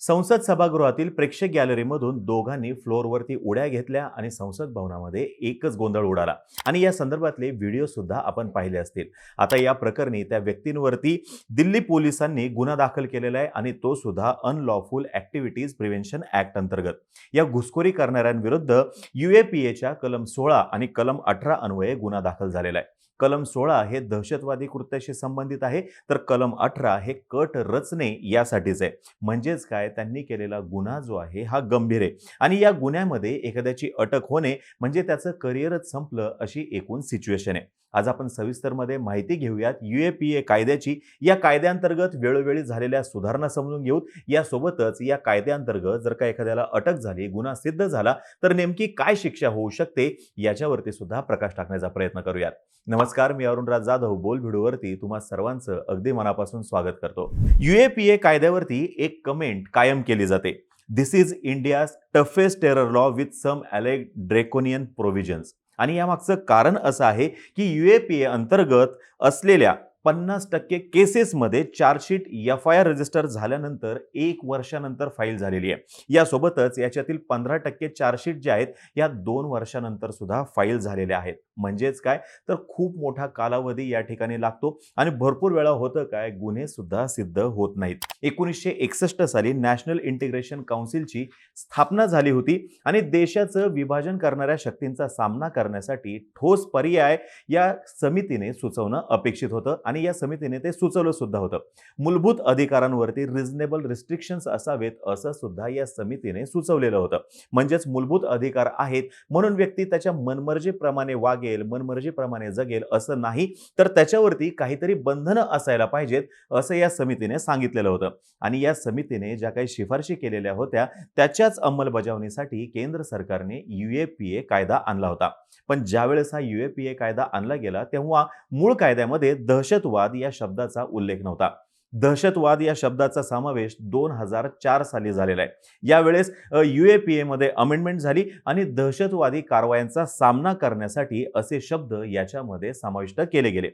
संसद सभागृहातील प्रेक्षक गॅलरीमधून दोघांनी फ्लोअरवरती उड्या घेतल्या आणि संसद भवनामध्ये एकच गोंधळ उडाला. आणि या संदर्भातले व्हिडिओ सुद्धा आपण पाहिले असतील. आता या प्रकरणी त्या व्यक्तींवरती दिल्ली पोलिसांनी गुन्हा दाखल केलेला आहे आणि तो सुद्धा अनलॉफुल ऍक्टिव्हिटीज प्रिव्हेन्शन ऍक्ट अंतर्गत. या घुसखोरी करणाऱ्यांविरुद्ध युएपीएच्या कलम सोळा आणि कलम अठरा अन्वये गुन्हा दाखल झालेला आहे. कलम सोळा हे दहशतवादी कृत्याशी संबंधित आहे तर कलम अठरा हे कट रचने यासाठीच आहे. म्हणजेच काय? त्यांनी केलेला गुन्हा जो आहे हा गंभीर आहे. आणि या गुन्ह्यामध्ये एखाद्याची अटक होणे म्हणजे त्याचं करिअरच संपलं अशी एकूण सिच्युएशन आहे. आज आपण सविस्तरमध्ये माहिती घेऊयात यू ए पी ए कायद्याची. या कायद्याअंतर्गत वेळोवेळी झालेल्या सुधारणा समजून घेऊ यासोबतच या कायद्याअंतर्गत जर का एखाद्याला अटक झाली गुन्हा सिद्ध झाला तर नेमकी काय शिक्षा होऊ शकते याच्यावरती सुद्धा प्रकाश टाकण्याचा प्रयत्न करूयात. नमस्कार. मी अरुणराज जाधव हो, बोल व्हिडिओवरती तुम्हा सर्वांचं अगदी मनापासून स्वागत करतो. युएपीए कायद्यावरती एक कमेंट कायम केली जाते. This is India's toughest terror law with some a leg draconian provisions आणि यामागचं कारण असं आहे की युएपीए अंतर्गत असलेल्या पन्नास टक्के केसेसमध्ये chargesheet F I R register झाल्यानंतर एक वर्षानंतर फाईल झालेली आहे. यासोबतच याच्यातील पंधरा टक्के चार्जशीट जे आहेत या दोन वर्षानंतर सुद्धा फाईल झालेल्या आहेत. म्हणजेच काय? तर खूप मोठा कालावधी या ठिकाणी लागतो आणि भरपूर वेळा होतं काय? गुन्हे सुद्धा सिद्ध होत नाहीत. एकोणीसशे एकसष्ट साली नॅशनल इंटिग्रेशन काउन्सिलची स्थापना झाली होती आणि देशाचं विभाजन करणाऱ्या शक्तींचा सामना करण्यासाठी ठोस पर्याय या समितीने सुचवणं अपेक्षित होतं आणि या समितीने ते सुचवलं सुद्धा होतं. मूलभूत अधिकारांवरती रिझनेबल रिस्ट्रिक्शन्स असावेत असं सुद्धा या समितीने सुचवलेलं होतं. म्हणजेच मूलभूत अधिकार आहेत म्हणून व्यक्ती त्याच्या मनमर्जीप्रमाणे वागेल मनमर्जीप्रमाणे जगेल असं नाही तर त्याच्यावरती काहीतरी बंधनं असायला पाहिजेत असं या समितीने सांगितलेलं होतं. आणि या समितीने ज्या काही शिफारशी केलेल्या होत्या त्याच्याच अंमलबजावणीसाठी केंद्र सरकारने युएपीए कायदा आणला होता. पण ज्यावेळेस हा युएपीए कायदा आणला गेला तेव्हा मूळ कायद्यामध्ये दहशत दहशतवाद या शब्दाचा उल्लेख नव्हता. दहशतवाद या शब्दाचा समावेश दोन हजार चार साली झालेला आहे. यावेळेस युएपीए मध्ये अमेंडमेंट झाली आणि दहशतवादी कारवायांचा सामना करण्यासाठी असे शब्द याच्यामध्ये समाविष्ट केले गेले.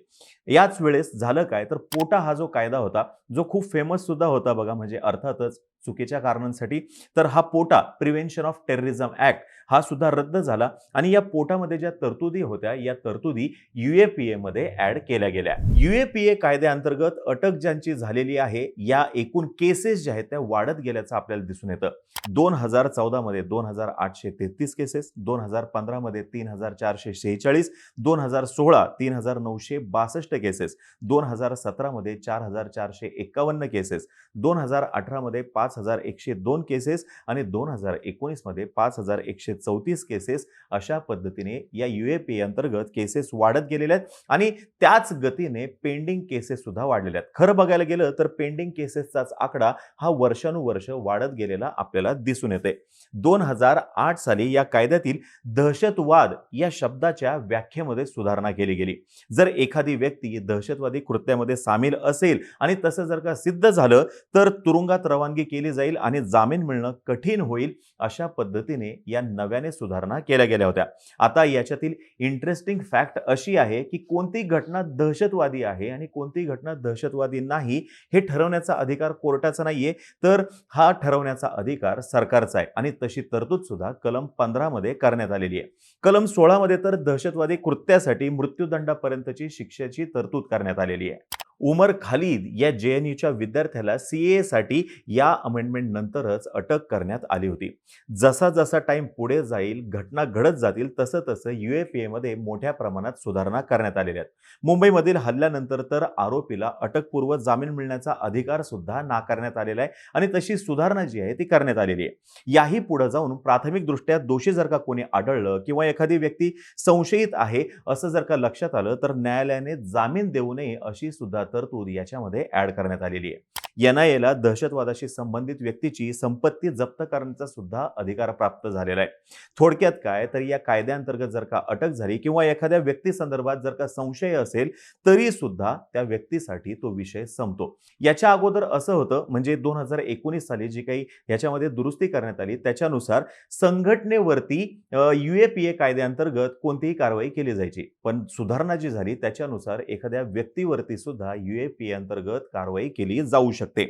याच वेळेस झालं काय? तर पोटा हा जो कायदा होता जो खूप फेमस सुद्धा होता बघा म्हणजे अर्थातच चुकीच्या कारणांसाठी तर हा पोटा प्रिव्हेन्शन ऑफ टेररिझम ऍक्ट हा सुद्धा रद्द झाला आणि या पोटामध्ये ज्या तरतुदी होत्या या तरतुदी युएपीए मध्ये ऍड केल्या गेल्या. युएपीए कायद्याअंतर्गत अटक ज्यांची झालेली आहे या एकूण केसेस ज्या आहेत त्या वाढत गेल्याचं आपल्याला दिसून येतं. दोन हजार चौदा मध्ये दोन हजार आठशे तेहतीस केसेस दोन हजार पंधरा मध्ये तीन हजार चारशे शेहेचाळीस दोन हजार सोळा तीन हजार नऊशे बासष्ट केसेस दोन हजार सतरा मध्ये चार हजार चारशे एकावन्न केसेस दोन हजार अठरा मध्ये पाच हजार एकशे दोन केसेस आणि दोन हजार एकोणीसमध्ये पाच हजार एकशे चौतीस केसेस अशा पद्धतीने या यू ए पी अंतर्गत केसेस वाढत गेलेल्या आहेत आणि त्याच गतीने पेंडिंग केसेस सुद्धा वाढलेल्या आहेत. खरं बघायला गेलं तर पेंडिंग केसेसचाच आकडा हा वर्षानुवर्ष वाढत गेलेला आपल्याला दिसून येते दोन हजार आठ साली या कायद्यातील दहशतवाद या शब्दाच्या व्याख्येमध्ये सुधारणा केली गेली. जर एखादी व्यक्ती दहशतवादी कृत्यामध्ये सामील असेल आणि तसं जर का सिद्ध झालं तर तुरुंगात रवानगी केली जाईल आणि जामीन मिळणं कठीण होईल अशा पद्धतीने या नव्याने सुधारणा केल्या गेल्या होत्या. आता याच्यातील इंटरेस्टिंग फॅक्ट अशी आहे की कोणती घटना दहशतवादी आहे आणि कोणती घटना दहशतवादी नाही हे ठरवण्याचा अधिकार कोर्टाचा नाहीये. तर हा ठरवण्याचा अधिकार सरकारचा आहे आणि तशी तरतूद सुद्धा कलम पंधरामध्ये करण्यात आलेली आहे. कलम सोळामध्ये तर दहशतवादी कृत्यासाठी मृत्यूदंडापर्यंतची शिक्षेची तरतूद करण्यात आलेली आहे. उमर खालिद या जे एन यूच्या विद्यार्थ्याला सी एसाठी साठी या अमेंडमेंट नंतरच अटक करण्यात आली होती. जसा जसा टाइम पुढे जाईल घटना घडत जातील तसं तसं युएपीए मध्ये मोठ्या प्रमाणात सुधारणा करण्यात आलेल्या आहेत. मुंबईमधील हल्ल्यानंतर तर आरोपीला अटकपूर्व जामीन मिळण्याचा अधिकार सुद्धा नाकारण्यात आलेला आहे आणि तशी सुधारणा जी आहे ती करण्यात आलेली आहे. याही पुढे जाऊन प्राथमिक दृष्ट्या दोषी जर का कोणी आढळलं किंवा एखादी व्यक्ती संशयित आहे असं जर का लक्षात आलं तर न्यायालयाने जामीन देऊ नये अशी सुद्धा तरतूद याच्यामध्ये ऍड करण्यात आलेली आहे. एनआयएला दहशतवादाशी संबंधित व्यक्तीची संपत्ती जप्त करण्याचा सुद्धा अधिकार प्राप्त झालेला आहे. थोडक्यात काय? तर या कायद्याअंतर्गत जर का अटक झाली किंवा एखाद्या व्यक्ती संदर्भात जर का संशय असेल तरी सुद्धा त्या व्यक्तीसाठी तो विषय संपतो. याच्या अगोदर असं होतं म्हणजे दोन हजार एकोणीस साली जी काही याच्यामध्ये दुरुस्ती करण्यात आली त्याच्यानुसार संघटनेवरती युएपीए कायद्याअंतर्गत कोणतीही कारवाई केली जायची. पण सुधारणा जी झाली त्याच्यानुसार एखाद्या व्यक्तीवरती सुद्धा युएपीए अंतर्गत कारवाई केली जाऊ शकते. शकते.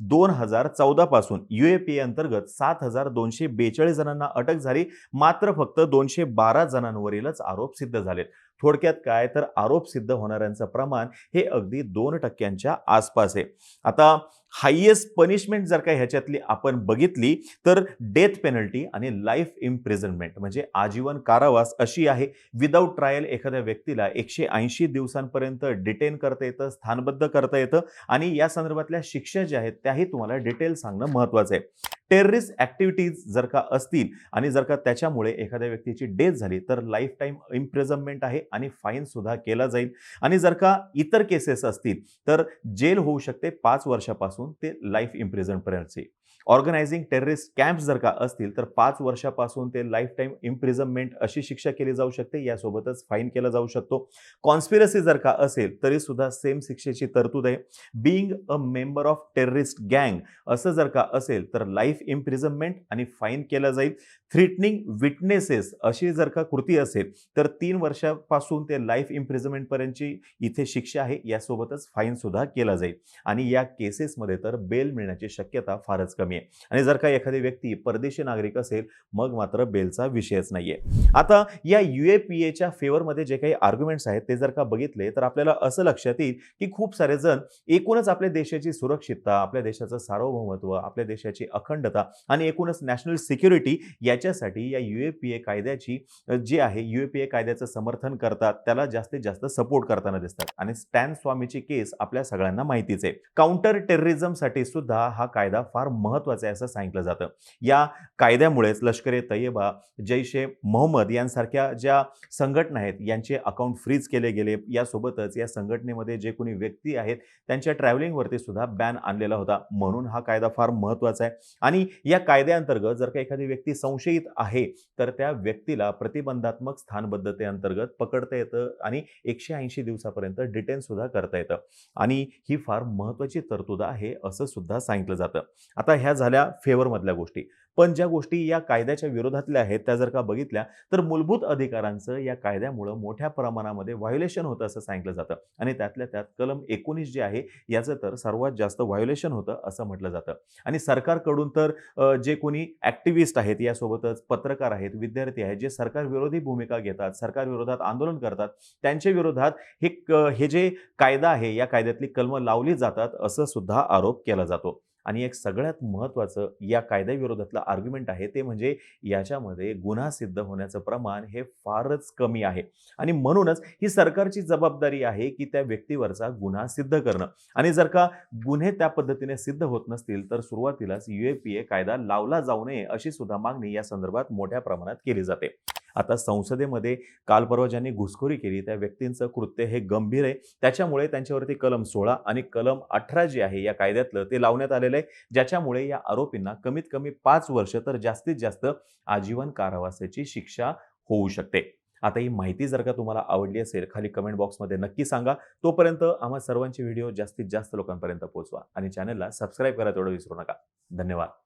दोन हजार चौदा पासून युएपीए अंतर्गत सात हजार दोनशे बेचाळीस जणांना अटक झाली. मात्र फक्त दोनशे बारा जणांवरीलच आरोप सिद्ध झालेत. थोडक्यात काय तर आरोप सिद्ध होणाऱ्यांचं प्रमाण हे अगदी दोन टक्क्यांच्या आसपास आहे. आता हायेस्ट पनिशमेंट जर का ह्याच्यातली आपण बघितली तर डेथ पेनल्टी आणि लाईफ इम्प्रिझनमेंट म्हणजे आजीवन कारावास अशी आहे. विदाऊट ट्रायल एखाद्या व्यक्तीला एकशे ऐंशी दिवसांपर्यंत डिटेन करता येतं स्थानबद्ध करता येतं आणि या संदर्भातल्या शिक्षा ज्या आहेत त्याही तुम्हाला डिटेल सांगणं महत्त्वाचं आहे. टेररिस्ट ॲक्टिव्हिटीज जर का असतील आणि जर का त्याच्यामुळे एखाद्या व्यक्तीची डेथ झाली तर लाईफ टाईम इम्प्रिझनमेंट आहे आणि फाईनसुद्धा केला जाईल. आणि जर का इतर केसेस असतील तर जेल होऊ शकते पाच वर्षापासून ते लाईफ इम्प्रिझनपर्यंतचे ऑर्गनायझिंग टेररिस्ट कॅम्प्स जर का असतील तर पाच वर्षापासून ते लाईफ टाईम इम्प्रिझनमेंट अशी शिक्षा केली जाऊ शकते. यासोबतच फाईन केला जाऊ शकतो. कॉन्स्पिरसी जर का असेल तरी सुद्धा सेम शिक्षेची तरतूद आहे. Being a member of terrorist गँग असं जर का असेल तर लाईफ इम्प्रिझनमेंट आणि फाईन केला जाईल. थ्रिटनिंग विटनेसेस अशी जर का कृती असेल तर तीन वर्षापासून ते लाईफ इम्प्रिझनमेंटपर्यंतची इथे शिक्षा आहे. यासोबतच फाईन सुद्धा केला जाईल. आणि या केसेसमध्ये तर बेल मिळण्याची शक्यता फारच कमी आहे. आणि जर का एखादी व्यक्ती परदेशी नागरिक असेल मग मात्र बेलचा विषयच नाहीये. आता या यू ए पी एच्या फेवरमध्ये जे काही आर्ग्युमेंट्स आहेत ते जर का बघितले तर आपल्याला असं लक्षात येईल की खूप सारे जण एकूणच आपल्या देशाची सुरक्षितता आपल्या देशाचं सार्वभौमत्व आपल्या देशाची अखंडता आणि एकूणच नॅशनल सिक्युरिटी याच्यासाठी या यू ए पी ए कायद्याची जी आहे ए कायद्याचं समर्थन करतात त्याला जास्तीत जास्त सपोर्ट करताना दिसतात. आणि स्टॅन स्वामीची केस आपल्या सगळ्यांना माहितीच आहे. काउंटर टेररिझमसाठी सुद्धा हा कायदा फार महत्त्वाचं आहे असं सांगितलं जातं. या कायद्यामुळेच लष्कर ए तय्यबा जैश ए मोहम्मद यांसारख्या ज्या संघटना आहेत यांचे अकाउंट फ्रीज केले गेले. यासोबतच या संघटनेमध्ये जे कोणी व्यक्ती आहेत त्यांच्या ट्रॅव्हलिंगवरती सुद्धा बॅन आणलेला होता. म्हणून हा कायदा फार महत्त्वाचा आहे. आणि या कायद्याअंतर्गत जर का एखादी व्यक्ती संशयित आहे तर त्या व्यक्तीला प्रतिबंधात्मक स्थानबद्धतेअंतर्गत पकडता येतं आणि एकशे ऐंशी दिवसापर्यंत डिटेन सुद्धा करता येतं. आणि ही फार महत्त्वाची तरतूद आहे असं सुद्धा सांगितलं जातं. आता ह्या झाल्या फेवरमधल्या गोष्टी. पण ज्या गोष्टी या कायद्याच्या विरोधातल्या आहेत त्या जर का बघितल्या तर मूलभूत अधिकारांचं या कायद्यामुळं मोठ्या प्रमाणामध्ये व्हायोलेशन होतं असं सांगितलं जातं. आणि त्यातल्या त्यात कलम एकोणीस जे आहे याचं तर सर्वात जास्त व्हायोलेशन होतं असं म्हटलं जातं. आणि सरकारकडून तर जे कोणी ॲक्टिव्हिस्ट आहेत यासोबतच पत्रकार आहेत विद्यार्थी आहेत जे सरकार विरोधी भूमिका घेतात सरकारविरोधात आंदोलन करतात त्यांच्या विरोधात हे हे जे कायदा आहे या कायद्यातली कलमं लावली जातात असं सुद्धा आरोप केला जातो. आणि एक सगळ्यात महत्त्वाचं या कायद्याविरोधातलं आर्ग्युमेंट आहे ते म्हणजे याच्यामध्ये गुन्हा सिद्ध होण्याचं प्रमाण हे फारच कमी आहे. आणि म्हणूनच ही सरकारची जबाबदारी आहे की त्या व्यक्तीवरचा गुन्हा सिद्ध करणं. आणि जर का गुन्हे त्या पद्धतीने सिद्ध होत नसतील तर सुरुवातीलाच युएपीए कायदा लावला जाऊ नये अशी सुद्धा मागणी या संदर्भात मोठ्या प्रमाणात केली जाते. आता संसदेमध्ये काल परवा ज्यांनी घुसखोरी केली त्या व्यक्तींचं कृत्य हे गंभीर आहे. त्याच्यामुळे त्यांच्यावरती कलम सोळा आणि कलम अठरा जे आहे या कायद्यातलं ते लावण्यात आलेलं आहे. ज्याच्यामुळे या आरोपींना कमीत कमी पाच वर्ष तर जास्तीत जास्त आजीवन कारावासाची शिक्षा होऊ शकते. आता ही माहिती जर का तुम्हाला आवडली असेल खाली कमेंट बॉक्समध्ये नक्की सांगा. तोपर्यंत आम्हा सर्वांचे व्हिडिओ जास्तीत जास्त लोकांपर्यंत पोहोचवा आणि चॅनलला सबस्क्राईब करा तेवढं विसरू नका. धन्यवाद.